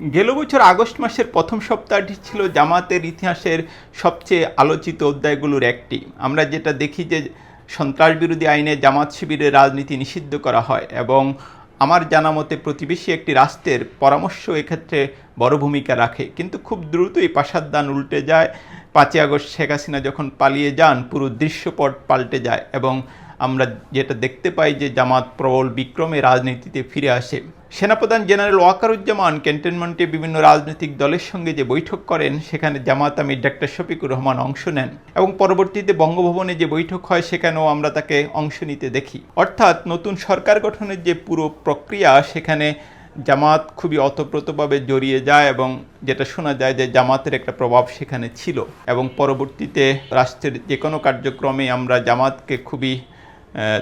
গেল বছর আগস্ট মাসের প্রথম সপ্তাহটি ছিল জামাতের ইতিহাসের সবচেয়ে আলোচিত অধ্যায়গুলোর একটি। আমরা যেটা দেখি যে সন্ত্রাস বিরোধী আইনে জামাত শিবিরের রাজনীতি নিষিদ্ধ করা হয় এবং আমার জানা মতে প্রতিবেশী একটি রাষ্ট্রের পরামর্শ এক্ষেত্রে বড় ভূমিকা রাখে। কিন্তু খুব দ্রুতই পাশাদ্দান উল্টে যায়। পাঁচই আগস্ট শেখ হাসিনা যখন পালিয়ে যান, পুরো দৃশ্যপট পাল্টে যায় এবং আমরা যেটা দেখতে পাই যে জামাত প্রবল বিক্রমে রাজনীতিতে ফিরে আসে। সেনাপ্রধান জেনারেল ওয়াকারুজ্জামান ক্যান্টনমেন্টে বিভিন্ন রাজনৈতিক দলের সঙ্গে যে বৈঠক করেন, সেখানে জামাত আমির ডাক্তার শফিকুর রহমান অংশ নেন এবং পরবর্তীতে বঙ্গভবনে যে বৈঠক হয়, সেখানেও আমরা তাকে অংশ নিতে দেখি। অর্থাৎ নতুন সরকার গঠনের যে পুরো প্রক্রিয়া, সেখানে জামাত খুবই অতপ্রতভাবে জড়িয়ে যায় এবং যেটা শোনা যায় যে জামাতের একটা প্রভাব সেখানে ছিল এবং পরবর্তীতে রাষ্ট্রের যে কোনো কার্যক্রমে আমরা জামাতকে খুবই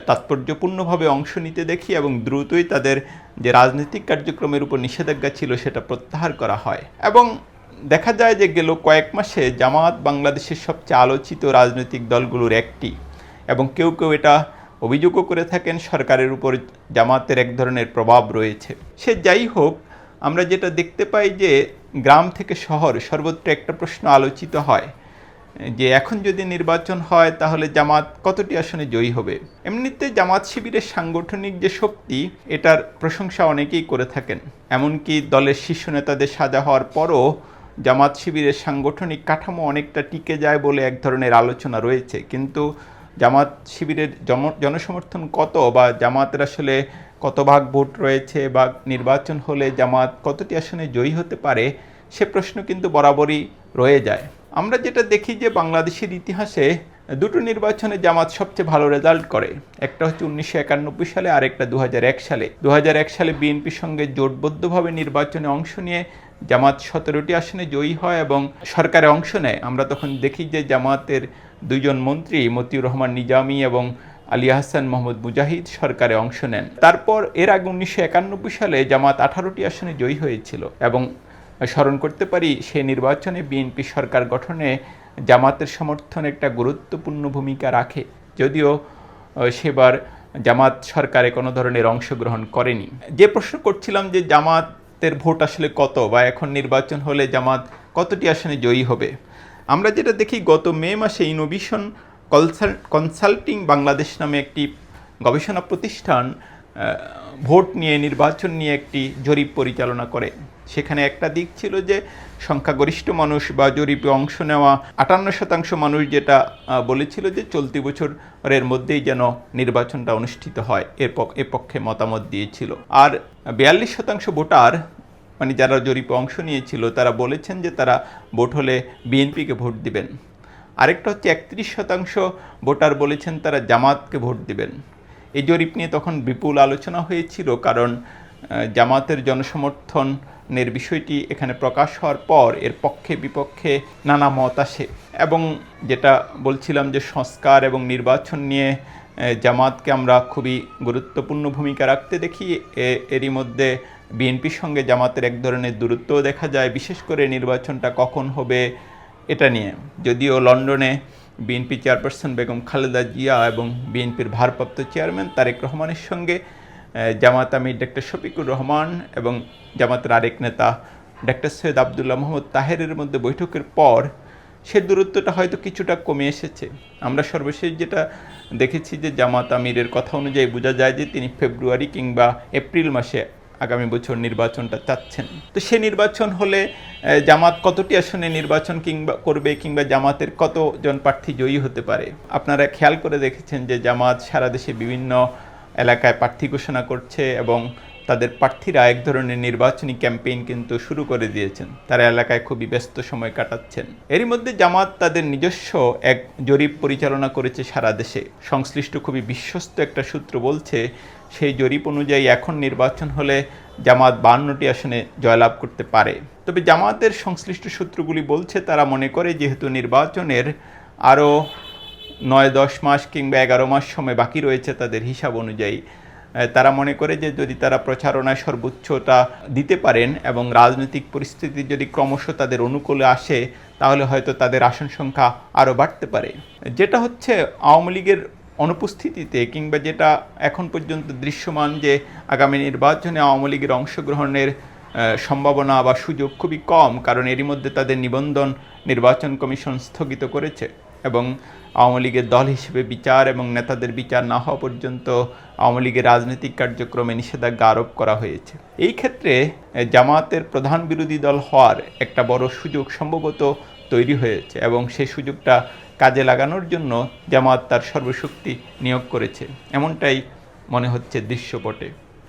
তাৎপর্যপূর্ণভাবে অংশ নিতে দেখি এবং দ্রুতই তাদের যে রাজনৈতিক কার্যক্রমের উপর নিষেধাজ্ঞা ছিল সেটা প্রত্যাহার করা হয়। এবং দেখা যায় যে গেল কয়েক মাসে জামাত বাংলাদেশের সবচেয়ে আলোচিত রাজনৈতিক দলগুলোর একটি এবং কেউ কেউ এটা অভিযোগও করে থাকেন সরকারের উপর জামাতের এক ধরনের প্রভাব রয়েছে। সে যাই হোক, আমরা যেটা দেখতে পাই যে গ্রাম থেকে শহর সর্বত্র একটা প্রশ্ন আলোচিত হয়। যে এখন যদি নির্বাচন হয়, তাহলে জামাত কতটি আসনে জয়ী হবে? এমনিতে জামাত শিবিরের সাংগঠনিক যে শক্তি, এটার প্রশংসা অনেকেই করে থাকেন। এমনকি দলের শীর্ষ নেতাদের সাজা হওয়ার পরও জামাত শিবিরের সাংগঠনিক কাঠামো অনেকটা টিকে যায় বলে এক ধরনের আলোচনা রয়েছে। কিন্তু জামাত শিবিরের জন- জনসমর্থন কত বা জামাতের আসলে কত ভাগ ভোট রয়েছে বা নির্বাচন হলে জামাত কতটি আসনে জয়ী হতে পারে, সে প্রশ্ন কিন্তু বরাবরই রয়ে যায়। আমরা যেটা দেখি যে বাংলাদেশের ইতিহাসে দুটো নির্বাচনে জামাত সবচেয়ে ভালো রেজাল্ট করে। একটা হচ্ছে উনিশশো একানব্বই সালে আর একটা দু হাজার এক সালে। দু হাজার এক সালে বিএনপির সঙ্গে জোটবদ্ধভাবে নির্বাচনে অংশ নিয়ে জামাত সতেরোটি আসনে জয়ী হয় এবং সরকারে অংশ নেয়। আমরা তখন দেখি যে জামাতের দুইজন মন্ত্রী মতিউর রহমান নিজামী এবং আলী হাসান মোহাম্মদ মুজাহিদ সরকারে অংশ নেন। তারপর এর আগে উনিশশো একানব্বই সালে জামাত আঠারোটি আসনে জয়ী হয়েছিল এবং স্মরণ করতে পারি সে নির্বাচনে বিএনপি সরকার গঠনে জামাতের সমর্থন একটা গুরুত্বপূর্ণ ভূমিকা রাখে। যদিও সেবার জামাত সরকারে কোনো ধরনের অংশগ্রহণ করেনি। যে প্রশ্ন করছিলাম যে জামাতের ভোট আসলে কত বা এখন নির্বাচন হলে জামাত কতটি আসনে জয়ী হবে, আমরা যেটা দেখি গত মে মাসে ইনোভেশন কনসাল্টিং বাংলাদেশ নামে একটি গবেষণা প্রতিষ্ঠান ভোট নিয়ে, নির্বাচন নিয়ে একটি জরিপ পরিচালনা করে। সেখানে একটা দিক ছিল যে সংখ্যাগরিষ্ঠ মানুষ বা জরিপে অংশ নেওয়া আটান্ন শতাংশ মানুষ যেটা বলেছিল যে চলতি বছরের মধ্যেই যেন নির্বাচনটা অনুষ্ঠিত হয়, এর এ পক্ষে মতামত দিয়েছিল। আর বিয়াল্লিশ শতাংশ ভোটার মানে যারা জরিপে অংশ নিয়েছিল, তারা বলেছেন যে তারা ভোট হলে বিএনপিকে ভোট দিবেন। আরেকটা হচ্ছে একত্রিশ শতাংশ ভোটার বলেছেন তারা জামাতকে ভোট দিবেন। এই জরিপ নিয়ে তখন বিপুল আলোচনা হয়েছিল, কারণ জামাতের জনসমর্থনের বিষয়টি এখানে প্রকাশ হওয়ার পর এর পক্ষে বিপক্ষে নানা মত আসে এবং যেটা বলছিলাম যে সংস্কার এবং নির্বাচন নিয়ে জামাতকে আমরা খুবই গুরুত্বপূর্ণ ভূমিকা রাখতে দেখি। এরই মধ্যে বিএনপির সঙ্গে জামাতের এক ধরনের দূরত্বও দেখা যায়, বিশেষ করে নির্বাচনটা কখন হবে এটা নিয়ে। যদিও লন্ডনে বিএনপি চেয়ারপারসন বেগম খালেদা জিয়া এবং বিএনপির ভারপ্রাপ্ত চেয়ারম্যান তারেক রহমানের সঙ্গে জামাত আমির ডক্টর শফিকুর রহমান এবং জামাতের আরেক নেতা ডক্টর সৈয়দ আবদুল্লাহ মোহাম্মদ তাহেরের মধ্যে বৈঠকের পর সে দূরত্বটা হয়তো কিছুটা কমে এসেছে। আমরা সর্বশেষ যেটা দেখেছি যে জামাত আমিরের কথা অনুযায়ী বোঝা যায় যে তিনি ফেব্রুয়ারি কিংবা এপ্রিল মাসে আগামী বছর নির্বাচনটা চাচ্ছেন। তো সে নির্বাচন হলে জামাত কতটি আসনে নির্বাচন কিংবা করবে কিংবা জামাতের কতজন প্রার্থী জয়ী হতে পারে? আপনারা খেয়াল করে দেখেছেন যে জামাত সারা দেশে বিভিন্ন এলাকায় প্রার্থী ঘোষণা করছে এবং তাদের প্রার্থীরা এক ধরনের নির্বাচনী ক্যাম্পেইন কিন্তু শুরু করে দিয়েছেন। তারা এলাকায় খুবই ব্যস্ত সময় কাটাচ্ছেন। এরই মধ্যে জামাত তাদের নিজস্ব এক জরিপ পরিচালনা করেছে সারা দেশে। সংশ্লিষ্ট খুবই বিশ্বস্ত একটা সূত্র বলছে সেই জরিপ অনুযায়ী এখন নির্বাচন হলে জামাত বান্নটি আসনে জয়লাভ করতে পারে। তবে জামাতের সংশ্লিষ্ট সূত্রগুলি বলছে, তারা মনে করে যেহেতু নির্বাচনের আরও নয়, দশ মাস কিংবা এগারো মাস সময় বাকি রয়েছে তাদের হিসাব অনুযায়ী তারা মনে করে যে যদি তারা প্রচারণায় সর্বোচ্চটা দিতে পারেন এবং রাজনৈতিক পরিস্থিতি যদি ক্রমশ তাদের অনুকূলে আসে, তাহলে হয়তো তাদের আসন সংখ্যা আরও বাড়তে পারে। যেটা হচ্ছে, আওয়ামী লীগের অনুপস্থিতিতে কিংবা যেটা এখন পর্যন্ত দৃশ্যমান যে আগামী নির্বাচনে আওয়ামী লীগের অংশগ্রহণের সম্ভাবনা বা সুযোগ খুবই কম কারণ এরই মধ্যে তাদের নিবন্ধন নির্বাচন কমিশন স্থগিত করেছে এবং আওয়ামী লীগের দল হিসেবে বিচার এবং নেতাদের বিচার না হওয়া পর্যন্ত আওয়ামী লীগের রাজনৈতিক কার্যক্রমে নিষেধাজ্ঞা আরোপ করা হয়েছে। এই ক্ষেত্রে এ, জামায়াতের প্রধান বিরোধী দল হওয়ার একটা বড় সুযোগ সম্ভবত তৈরি হয়েছে এবং সেই সুযোগটা কাজে লাগানোর জন্য জামাত তার সর্বশক্তি নিয়োগ করেছে। এমনটাই মনে হচ্ছে দৃশ্যপটে।